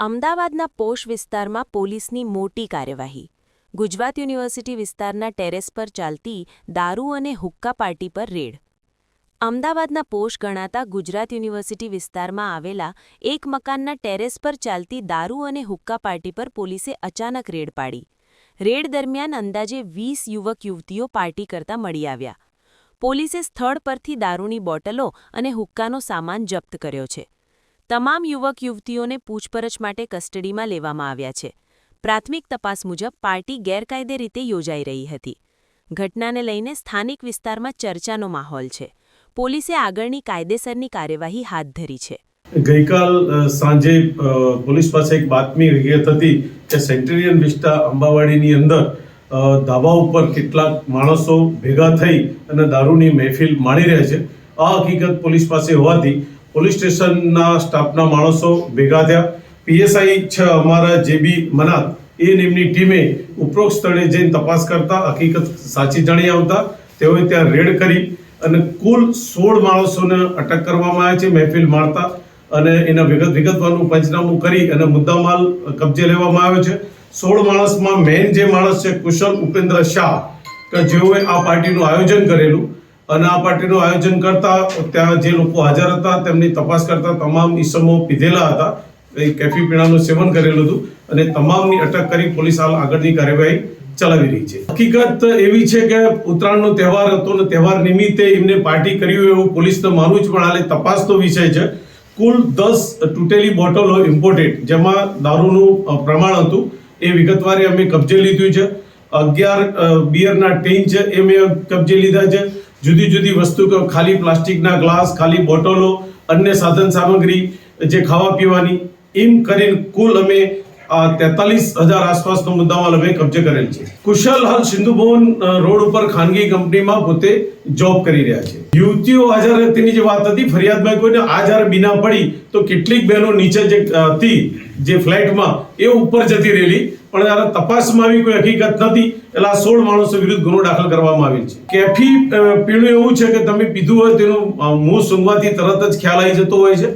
અમદાવાદના પોષ વિસ્તારમાં પોલીસની મોટી કાર્યવાહી. ગુજરાત યુનિવર્સિટી વિસ્તારના ટેરેસ પર ચાલતી દારૂ અને હુક્કા પાર્ટી પર રેડ. અમદાવાદના પોષ ગણાતા ગુજરાત યુનિવર્સિટી વિસ્તારમાં આવેલા એક મકાનના ટેરેસ પર ચાલતી દારૂ અને હુક્કા પાર્ટી પર પોલીસે અચાનક રેડ પાડી. રેડ દરમિયાન અંદાજે વીસ યુવક યુવતીઓ પાર્ટી કરતા મળી આવ્યા. પોલીસે સ્થળ પરથી દારૂની બોટલો અને હુક્કાનો સામાન જપ્ત કર્યો છે. તમામ યુવક યુવતીઓને પૂછપરછ માટે કસ્ટડીમાં લેવામાં આવ્યા છે. પ્રાથમિક તપાસ મુજબ પાર્ટી ગેરકાયદે રીતે યોજાઈ રહી હતી. ઘટનાને લઈને સ્થાનિક વિસ્તારમાં ચર્ચાનો માહોલ છે. પોલીસે આગળની કાયદેસરની કાર્યવાહી હાથ ધરી છે. ગઈકાલ સાંજે પોલીસ પાસે એક બાતમી હકીકત હતી કે સેન્ટેરિયન વિસ્ટા અંબાવાડીની અંદર ધાબા ઉપર કેટલાક માણસો ભેગા થઈ અને દારૂની મહેફિલ માણી રહ્યા છે. આ હકીકત પોલીસ પાસે હોવાથી પોલીસ સ્ટેશનના સ્ટાફના માણસો ભેગા થયા. પીએસઆઈ છે અમારા જે બી મનાત, એ નિમની ટીમે ઉપરોક્ત સ્થળે જઈને તપાસ કરતા હકીકત સાચી જણી આવતા તેઓએ ત્યાં રેડ કરી અને કુલ સોળ માણસોને અટક કરવામાં આવ્યા છે, મહેફિલ મારતા અને એના વિગત વિગતવાનું પંચનામું કરી અને મુદ્દામાલ કબજે લેવામાં આવ્યો છે. સોળ માણસમાં મેઇન જે માણસ છે, કુશલ ઉપેન્દ્ર શાહ કે જેઓએ આ પાર્ટીનું આયોજન કરેલું અને આ પાર્ટીનું આયોજન કરતા ત્યાં જે લોકો હાજર હતા, તેમની તપાસ કરતા તમામ ઈસમો પીધેલા હતા. કેફી પીણાનું સેવન કરેલું હતું અને તમામની અટક કરી પોલીસ હાલ આગળની કાર્યવાહી ચલાવી રહી છે. હકીકત એવી છે કે ઉત્તરાયણનો તહેવાર હતો અને તહેવાર નિમિત્તે એમને પાર્ટી કર્યું એવું પોલીસને માનવું જ પણ હાલે તપાસનો વિષય છે. કુલ દસ તૂટેલી બોટલો ઇમ્પોર્ટેડ જેમાં દારૂનું પ્રમાણ હતું, એ વિગતવારે અમે કબજે લીધું છે. અગિયાર બિયરના ટીન છે, એ મેં કબજે લીધા છે. જુદી જુદી વસ્તુ ખાલી પ્લાસ્ટિકના ગ્લાસ, ખાલી બોટલો, અન્ય સાધન સામગ્રી, જે ખાવા પીવાની, એમ કરીને કુલ અમે તેતાલીસ હજાર આસપાસનો મુદ્દામાલ અમે કબજે કરેલ છે. કુશલ હાલ સિંધુ ભવન રોડ ઉપર ખાનગી કંપનીમાં પોતે જોબ કરી રહ્યા છે. યુવતીઓ હાજર તેની જે વાત હતી, ફરિયાદમાં કોઈને આજાર બીના પડી તો કેટલીક બહેનો નીચે જે હતી, જે ફ્લેટમાં, એ ઉપર જતી રહેલી. પણ જ્યારે તપાસમાં આવી કોઈ હકીકત નથી, એટલે આ સોળ માણસો વિરુદ્ધ ગુનો દાખલ કરવામાં આવેલ છે. કેફી પીણું એવું છે કે તમે પીધું હોય તેનું મોં સૂંઘવાથી તરત જ ખ્યાલ આવી જતો હોય છે.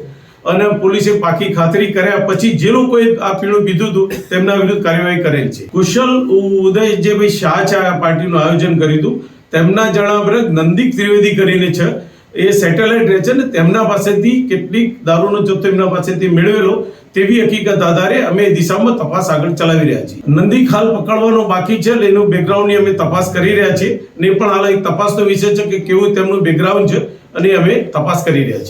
અને પોલીસે પાકી ખાતરી કર્યા પછી જે લોકોએ આ પીણું પીધું હતું, તેમના વિરુદ્ધ કાર્યવાહી કરેલ છે. કુશલ ઉદય જે ભાઈ શાહ છે, આ પાર્ટીનું આયોજન કર્યું હતું, તેમના જણાવ્યા નંદિક ત્રિવેદી કરીને છે. એ સેટેલાઇટ રહે છે ને તેમના પાસેથી કેટલીક દારૂનો જથ્થો એમના પાસેથી મેળવેલો તેવી હકીકત આધારે અમે દિશામાં તપાસ આગળ ચલાવી રહ્યા છીએ. નંદિક ખાલ પકડવાનો બાકી છે એનું બેકગ્રાઉન્ડની અમે તપાસ કરી રહ્યા છીએ. ને પણ હાલ એક તપાસનો વિષય છે કે કેવું તેમનું બેકગ્રાઉન્ડ છે, અને અમે તપાસ કરી રહ્યા છીએ.